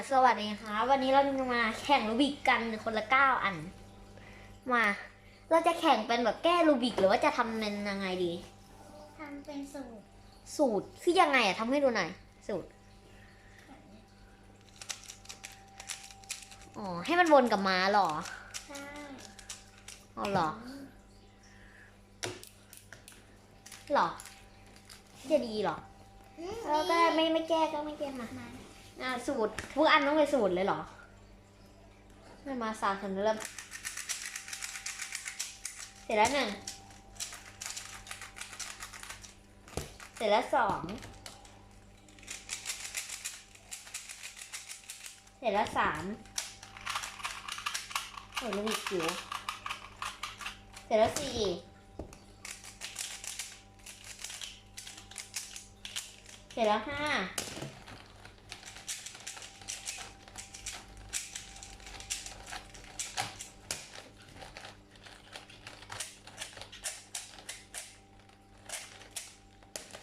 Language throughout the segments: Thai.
ค่ะสวัสดีค่ะวันนี้เราจะมาแข่งรูบิกกันคนละเก้าอัน มา เราจะแข่งเป็นแบบแก้รูบิกหรือว่าจะทำเป็นยังไงดีทำเป็นสูตร สูตรคือยังไงอะทำให้ดูหน่อยสูตรแบบนี้อ๋อให้มันวนกับม้าเหรอใช่อ๋อเหรอเหรอจะดีเหรออืมเออก็ได้ไม่ไม่แก้ก็ไม่แก้มามา อ่าสูตรทุกอันต้องเป็นสูตรเลยเหรอ ไม่มาสามฉันเริ่มเสร็จแล้วหนึ่งเสร็จแล้วสองเสร็จแล้วสามโอ้ยลูกอีกจิ๋วเสร็จแล้วสี่เสร็จแล้วห้า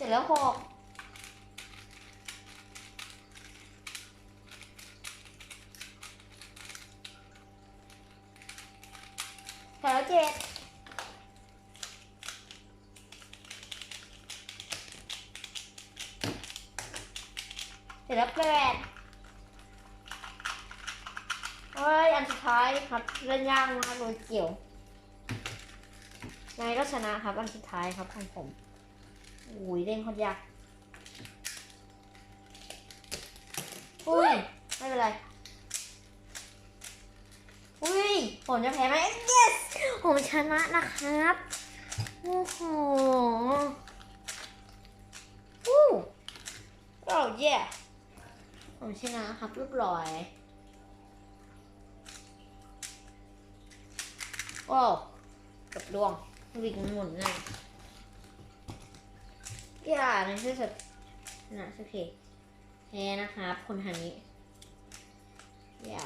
ร็จแล้วหกเสร็จแล้วเจ็ดเสร็จแล้วแปดเฮ้ยอันสุดท้ายครับเล่นยากมากเลยเกี่ยวยังไงก็ชนะครับอันสุดท้ายครับของผม อุ้ยเล่นโคนยากอุ้ย ไม่เป็นไร อุ้ย ผมจะแพ้ไหม yes ผมชนะนะครับ โอ้โหอู้โอ้เย่ผมชนะครับเรียบร้อยโอ้กับดวงวิ่งหมุนง่าย อย่าในที่สุดนะโอเคแพ้นะครับคนฮันนี้อย่า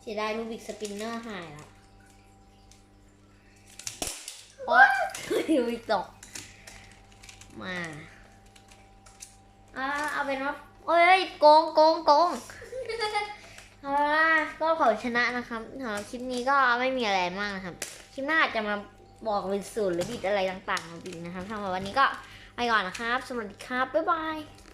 เสียดายรูบิกสปินเนอร์หายแล้วโอ๊ยรูบิกตกมาอ่าเอาเป็นว่าโอ้ยโกงโกงโกงเอาละก็ขอชนะนะครับสำหรับคลิปนี้ก็ไม่มีอะไรมากนะครับ คลิปหน้าอาจจะมา บอกเป็นสูตรหรือบิดอะไรต่างๆบิดนะครับสำหรับวันนี้ก็ไปก่อนนะครับ สวัสดีครับ บ๊ายบาย